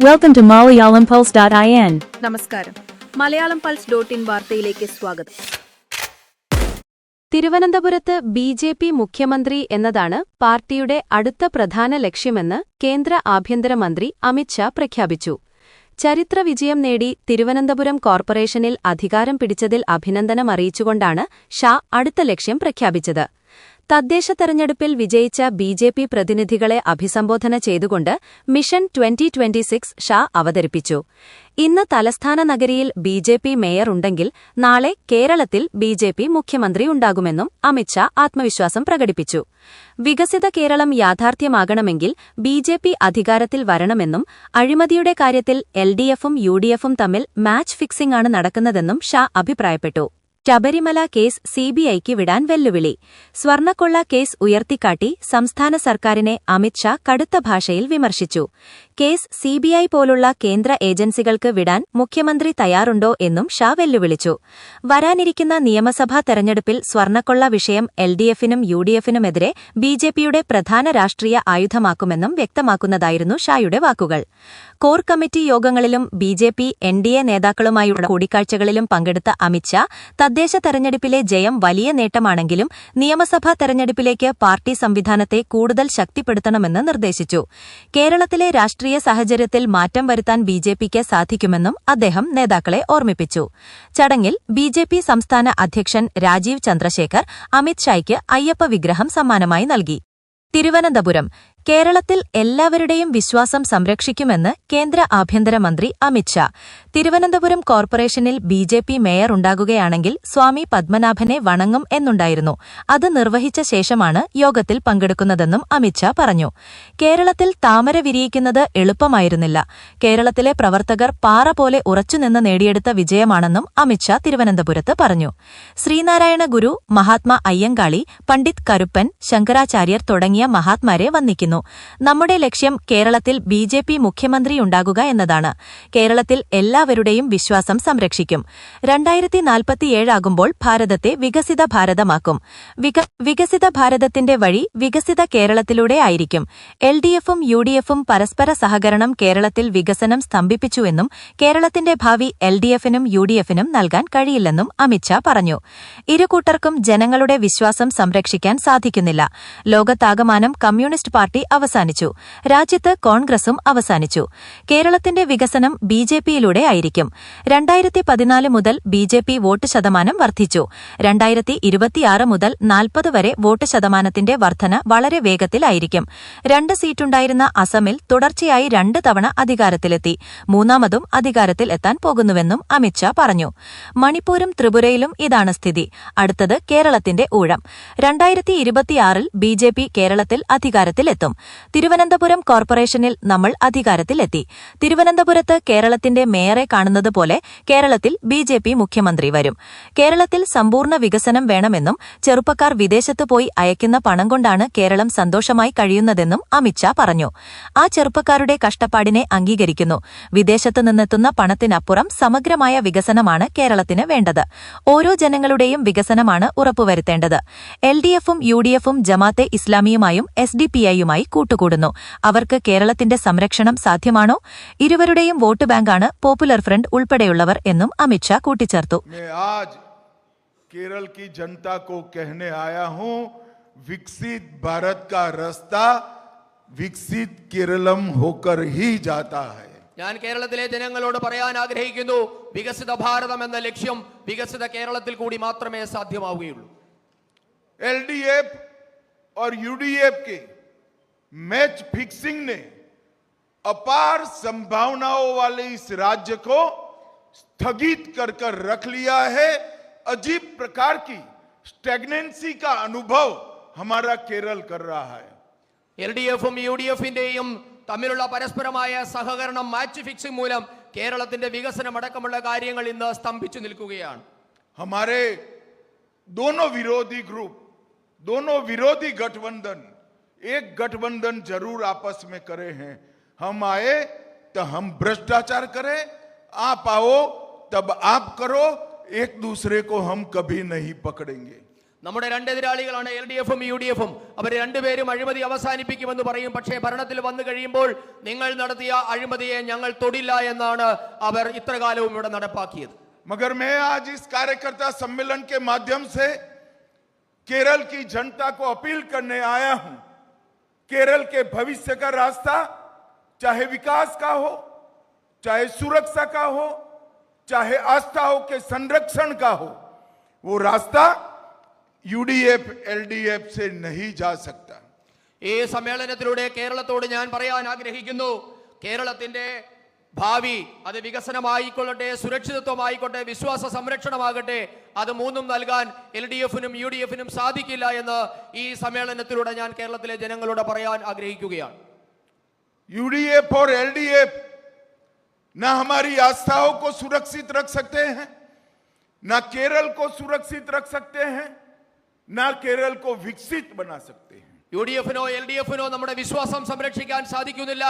Welcome to MalayalamPulse.in. നമസ്കാരം. Malayalam pulse dot in വാർത്തയിലേക്ക് സ്വാഗതം. തിരുവനന്തപുരത്ത് ബി ജെ പി മുഖ്യമന്ത്രി എന്നതാണ് പാർട്ടിയുടെ അടുത്ത പ്രധാന ലക്ഷ്യമെന്ന് കേന്ദ്ര ആഭ്യന്തരമന്ത്രി അമിത്ഷാ പ്രഖ്യാപിച്ചു. ചരിത്ര വിജയം നേടി തിരുവനന്തപുരം കോർപ്പറേഷനിൽ അധികാരം പിടിച്ചതിൽ അഭിനന്ദനം അറിയിച്ചുകൊണ്ടാണ് ഷാ അടുത്ത ലക്ഷ്യം പ്രഖ്യാപിച്ചത്. തദ്ദേശ തെരഞ്ഞെടുപ്പിൽ വിജയിച്ച ബി ജെ പി പ്രതിനിധികളെ അഭിസംബോധന ചെയ്തുകൊണ്ട് mission twenty twenty six Shah അവതരിപ്പിച്ചു. ഇന്ന് തലസ്ഥാന നഗരിയിൽ ബി ജെ പി മേയർ ഉണ്ടെങ്കിൽ നാളെ കേരളത്തിൽ ബി ജെ പി മുഖ്യമന്ത്രി ഉണ്ടാകുമെന്നും അമിത്ഷാ ആത്മവിശ്വാസം പ്രകടിപ്പിച്ചു. വികസിത കേരളം യാഥാർത്ഥ്യമാകണമെങ്കിൽ ബി ജെ പി അധികാരത്തിൽ വരണമെന്നും അഴിമതിയുടെ കാര്യത്തിൽ എൽ ഡി എഫും യു ഡി എഫും തമ്മിൽ മാച്ച് ഫിക്സിംഗ് ആണ് നടക്കുന്നതെന്നും ഷാ അഭിപ്രായപ്പെട്ടു. ശബരിമല കേസ് സിബിഐക്ക് വിടാൻ വെല്ലുവിളി. സ്വർണക്കൊള്ള കേസ് ഉയർത്തിക്കാട്ടി സംസ്ഥാന സർക്കാരിനെ അമിത്ഷാ കടുത്ത ഭാഷയിൽ വിമർശിച്ചു. കേസ് സിബിഐ പോലുള്ള കേന്ദ്ര ഏജൻസികൾക്ക് വിടാൻ മുഖ്യമന്ത്രി തയ്യാറുണ്ടോ എന്നും ഷാ വെല്ലുവിളിച്ചു. വരാനിരിക്കുന്ന നിയമസഭാ തെരഞ്ഞെടുപ്പിൽ സ്വർണക്കൊള്ള വിഷയം എൽഡിഎഫിനും ഡി എഫിനും യു ഡി എഫിനുമെതിരെ ബി ജെ പിയുടെ പ്രധാന രാഷ്ട്രീയ ആയുധമാക്കുമെന്നും വ്യക്തമാക്കുന്നതായിരുന്നു ഷായുടെ വാക്കുകൾ. കോർ കമ്മിറ്റി യോഗങ്ങളിലും ബിജെപി എൻഡിഎ നേതാക്കളുമായുള്ള കൂടിക്കാഴ്ചകളിലും പങ്കെടുത്ത അമിത്ഷാ തദ്ദേശ തെരഞ്ഞെടുപ്പിലെ ജയം വലിയ നേട്ടമാണെങ്കിലും നിയമസഭാ തെരഞ്ഞെടുപ്പിലേക്ക് പാർട്ടി സംവിധാനത്തെ കൂടുതൽ ശക്തിപ്പെടുത്തണമെന്ന് നിർദ്ദേശിച്ചു. കേരളത്തിലെ രാഷ്ട്രീയ സാഹചര്യത്തിൽ മാറ്റം വരുത്താൻ ബിജെപിക്ക് സാധിക്കുമെന്നും അദ്ദേഹം നേതാക്കളെ ഓർമ്മിപ്പിച്ചു. ചടങ്ങിൽ ബിജെപി സംസ്ഥാന അധ്യക്ഷൻ രാജീവ് ചന്ദ്രശേഖർ അമിത്ഷായ്ക്ക് അയ്യപ്പ വിഗ്രഹം സമ്മാനമായി നൽകി. തിരുവനന്തപുരം കേരളത്തിൽ എല്ലാവരുടെയും വിശ്വാസം സംരക്ഷിക്കുമെന്ന് കേന്ദ്ര ആഭ്യന്തരമന്ത്രി അമിത്ഷാ തിരുവനന്തപുരം കോർപ്പറേഷനിൽ ബി ജെ പി മേയർ ഉണ്ടാകുകയാണെങ്കിൽ സ്വാമി പത്മനാഭനെ വണങ്ങും എന്നുണ്ടായിരുന്നു. അത് നിർവഹിച്ച ശേഷമാണ് യോഗത്തിൽ പങ്കെടുക്കുന്നതെന്നും അമിത്ഷാ പറഞ്ഞു. കേരളത്തിൽ താമര വിരിയിക്കുന്നത് എളുപ്പമായിരുന്നില്ല. കേരളത്തിലെ പ്രവർത്തകർ പാറ പോലെ ഉറച്ചുനിന്ന് നേടിയെടുത്ത വിജയമാണെന്നും അമിത്ഷാ തിരുവനന്തപുരത്ത് പറഞ്ഞു. ശ്രീനാരായണ ഗുരു മഹാത്മാ അയ്യങ്കാളി പണ്ഡിറ്റ് കരുപ്പൻ ശങ്കരാചാര്യർ തുടങ്ങിയ മഹാത്മാരെ വന്ദിക്കുന്നു നമ്മുടെ ലക്ഷ്യം കേരളത്തിൽ ബി ജെ പി മുഖ്യമന്ത്രിയുണ്ടാകുക എന്നതാണ്. കേരളത്തിൽ എല്ലാവരുടെയും വിശ്വാസം സംരക്ഷിക്കും. രണ്ടായിരത്തി നാൽപ്പത്തിയേഴാകുമ്പോൾ ഭാരതത്തെ വികസിത ഭാരതമാക്കും. വികസിത ഭാരതത്തിന്റെ വഴി വികസിത കേരളത്തിലൂടെ ആയിരിക്കും. എൽ ഡി എഫും യു ഡി എഫും പരസ്പര സഹകരണം കേരളത്തിൽ വികസനം സ്തംഭിപ്പിച്ചുവെന്നും കേരളത്തിന്റെ ഭാവി എൽ ഡി എഫിനും യു ഡി എഫിനും നൽകാൻ കഴിയില്ലെന്നും അമിത്ഷാ പറഞ്ഞു. ഇരുകൂട്ടർക്കും ജനങ്ങളുടെ വിശ്വാസം സംരക്ഷിക്കാൻ സാധിക്കുന്നില്ല. ലോകത്താകമാനം കമ്മ്യൂണിസ്റ്റ് പാർട്ടി അവസാനിച്ചു. രാജ്യത്ത് കോൺഗ്രസും അവസാനിച്ചു. കേരളത്തിന്റെ വികസനം ബി ജെ പിയിലൂടെ ആയിരിക്കും. രണ്ടായിരത്തി പതിനാല് മുതൽ ബി ജെ പി വോട്ട് ശതമാനം വർദ്ധിച്ചു. രണ്ടായിരത്തി ഇരുപത്തിയാറ് മുതൽ നാൽപ്പത് വരെ വോട്ട് ശതമാനത്തിന്റെ വർധന വളരെ വേഗത്തിലായിരിക്കും രണ്ട് സീറ്റുണ്ടായിരുന്ന അസമിൽ തുടർച്ചയായി രണ്ട് തവണ അധികാരത്തിലെത്തി. മൂന്നാമതും അധികാരത്തിൽ എത്താൻ പോകുന്നുവെന്നും അമിത്ഷാ പറഞ്ഞു. മണിപ്പൂരും ത്രിപുരയിലും ഇതാണ് സ്ഥിതി. അടുത്തത് കേരളത്തിന്റെ ഊഴം. രണ്ടായിരത്തി ഇരുപത്തിയാറിൽ ബി ജെ പി കേരളത്തിൽ അധികാരത്തിലെത്തും. തിരുവനന്തപുരം കോർപ്പറേഷനിൽ നമ്മൾ അധികാരത്തിലെത്തി. തിരുവനന്തപുരത്ത് കേരളത്തിന്റെ മേയറെ കാണുന്നത് പോലെ കേരളത്തിൽ ബി ജെ പി മുഖ്യമന്ത്രി വരും. കേരളത്തിൽ സമ്പൂർണ വികസനം വേണമെന്നും ചെറുപ്പക്കാർ വിദേശത്ത് പോയി അയക്കുന്ന പണം കൊണ്ടാണ് കേരളം സന്തോഷമായി കഴിയുന്നതെന്നും അമിത്ഷാ പറഞ്ഞു. ആ ചെറുപ്പക്കാരുടെ കഷ്ടപ്പാടിനെ അംഗീകരിക്കുന്നു. വിദേശത്ത് നിന്നെത്തുന്ന പണത്തിനപ്പുറം സമഗ്രമായ വികസനമാണ് കേരളത്തിന് വേണ്ടത്. ഓരോ ജനങ്ങളുടെയും വികസനമാണ് ഉറപ്പുവരുത്തേണ്ടത്. എൽ ഡി എഫും യു ഡി എഫും ജമാത്തെ ഇസ്ലാമിയുമായും എസ് ഡി പി ഐയുമായി കൂട്ടുകൂടുന്നു അവർക്ക് കേരളത്തിന്റെ സംരക്ഷണം സാധ്യമാണോ ഇരുവരുടെയും വോട്ട് ബാങ്കാണ് പോപ്പുലർ ഫ്രണ്ട് ഉൾപ്പെടെയുള്ളവർ എന്നും അമിത്ഷാ കൂട്ടിച്ചേർത്തു मैं आज केरल की जनता को कहने आया हूं विकसित भारत का रास्ता विकसित केरलम होकर ही जाता है ഞാൻ കേരളത്തിലെ ജനങ്ങളോട് പറയാൻ ആഗ്രഹിക്കുന്നു വികസിത ഭാരതം എന്ന ലക്ഷ്യം വികസിത കേരളത്തിൽ കൂടി മാത്രമേ സാധ്യമാവുകയുള്ളൂ एलडीएफ और यूडीएफ के मैच फिक्सिंग ने अपार संभावनाओं वाले इस राज्य को स्थगित कर कर रख लिया है अजीब प्रकार की स्टेग्नेंसी का अनुभव हमारा केरल कर रहा है എൽ ഡി എഫും യു ഡി എഫിന്റെയും തമ്മിലുള്ള പരസ്പരമായ സഹകരണം മാച്ച് ഫിക്സിംഗ് മൂലം കേരളത്തിന്റെ വികസനം അടക്കമുള്ള കാര്യങ്ങൾ ഇന്ന് സ്തംഭിച്ചു നിൽക്കുകയാണ് हमारे दोनों विरोधी ग्रुप दोनों विरोधी गठबंधन एक गठबंधन जरूर आपस में करे हैं हम आए तो हम भ्रष्टाचार करें आप आओ तब आप करो एक दूसरे को हम कभी नहीं पकड़ेंगे നമ്മുടെ രണ്ട് എതിരാളികളാണ് എൽ ഡി എഫും യു ഡി എഫും അവർ രണ്ടുപേരും അഴിമതി അവസാനിപ്പിക്കുമെന്ന് പറയും പക്ഷേ ഭരണത്തിൽ വന്നു കഴിയുമ്പോൾ നിങ്ങൾ നടത്തിയ അഴിമതിയെ ഞങ്ങൾ തൊടില്ല എന്നാണ് അവർ ഇത്രകാലവും ഇവിടെ നടപ്പാക്കിയത് मगर मैं आज इस कार्यकर्ता सम्मेलन के माध्यम से केरल की जनता को अपील करने आया हूं केरल के भविष्य का रास्ता चाहे विकास का हो चाहे सुरक्षा का हो चाहे आस्थाओं के संरक्षण का हो वो रास्ता यूडीएफ एलडीएफ से नहीं जा सकता ഈ സമ്മേളനത്തിലൂടെ കേരളത്തോട് ഞാൻ പറയാൻ ആഗ്രഹിക്കുന്നു കേരളത്തിന്റെ ഭാവി അത് വികസനമായിക്കൊള്ളട്ടെ സുരക്ഷിതത്വമായിക്കോട്ടെ വിശ്വാസ സംരക്ഷണമാകട്ടെ അത് മൂന്നും നൽകാൻ എൽ ഡി എഫിനും യു ഡി എഫിനും സാധിക്കില്ല എന്ന് ഈ സമ്മേളനത്തിലൂടെ ഞാൻ കേരളത്തിലെ ജനങ്ങളോട് പറയാൻ ആഗ്രഹിക്കുകയാണ് यूडीएफ और एलडीएफ ना हमारी आस्थाओं को सुरक्षित रख सकते हैं ना केरल को सुरक्षित रख सकते हैं ना केरल को विकसित बना सकते हैं യു ഡി എഫിനോ എൽ ഡി എഫിനോ നമ്മുടെ വിശ്വാസം സംരക്ഷിക്കാൻ സാധിക്കുന്നില്ല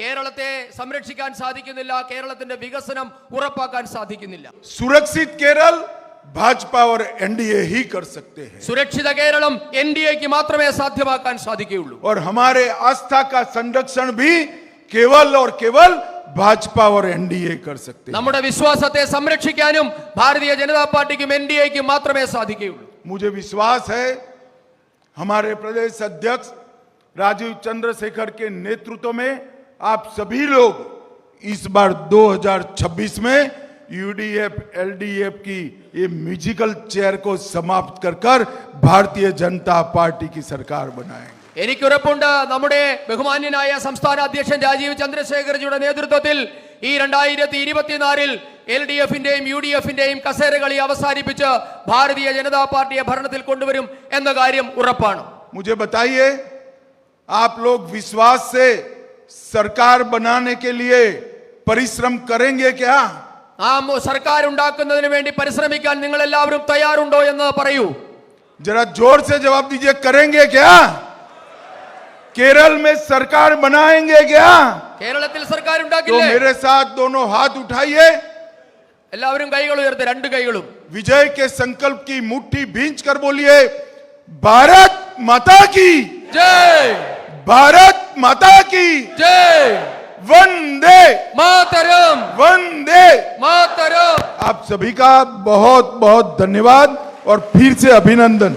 കേരളത്തെ സംരക്ഷിക്കാൻ സാധിക്കുന്നില്ല കേരളത്തിന്റെ വികസനം ഉറപ്പാക്കാൻ സാധിക്കുന്നില്ല सुरक्षित केरल भाजपा और एनडीए ही कर सकते हैं സുരക്ഷിത കേരളം എൻ ഡി എക്ക് മാത്രമേ സാധ്യമാക്കാൻ സാധിക്കുകയുള്ളൂ और हमारे आस्था का संरक्षण भी केवल और केवल भाजपा और एनडीए कर सकते हैं നമ്മുടെ വിശ്വാസത്തെ സംരക്ഷിക്കാനും ഭാരതീയ ജനതാ പാർട്ടിക്കും എൻ ഡി എക്കും മാത്രമേ സാധിക്കുകയുള്ളൂ मुझे विश्वास है हमारे प्रदेश अध्यक्ष राजीव चंद्रशेखर के नेतृत्व में आप सभी लोग इस बार 2026 में यूडीएफ एलडीएफ की ये म्यूजिकल चेयर को समाप्त कर कर भारतीय जनता पार्टी की सरकार बनाएंगे എനിക്കുറപ്പുണ്ട് നമ്മുടെ ബഹുമാന്യനായ സംസ്ഥാന അധ്യക്ഷൻ രാജീവ് ചന്ദ്രശേഖർജിയുടെ നേതൃത്വത്തിൽ ഈ രണ്ടായിരത്തി ഇരുപത്തിനാലിൽ എൽ ഡി എഫിന്റെയും യു ഡി എഫിന്റെയും കസേരകളി അവസാനിപ്പിച്ച് ഭാരതീയ ജനതാ പാർട്ടിയെ ഭരണത്തിൽ കൊണ്ടുവരും എന്ന കാര്യം ഉറപ്പാണ് मुझे बताइए आप लोग विश्वास से सरकार बनाने के लिए परिश्रम करेंगे क्या നാം സർക്കാർ ഉണ്ടാക്കുന്നതിന് വേണ്ടി പരിശ്രമിക്കാൻ നിങ്ങൾ എല്ലാവരും തയ്യാറുണ്ടോ എന്ന് പറയൂ जरा जोर से जवाब दीजिए करेंगे क्या केरल में सरकार बनाएंगे क्या കേരളത്തിൽ സർക്കാർ तो ഉണ്ടാക്കില്ലേ मेरे साथ दोनों हाथ उठाइए എല്ലാവരും കൈകൾ ഉയർത്തി രണ്ട് കൈകളും विजय के संकल्प की मुट्ठी भींच कर बोलिए भारत माता की ജയ് भारत माता की। जय। वंदे। मातरम। वंदे। मातरम। आप सभी का बहुत बहुत धन्यवाद और फिर से अभिनंदन।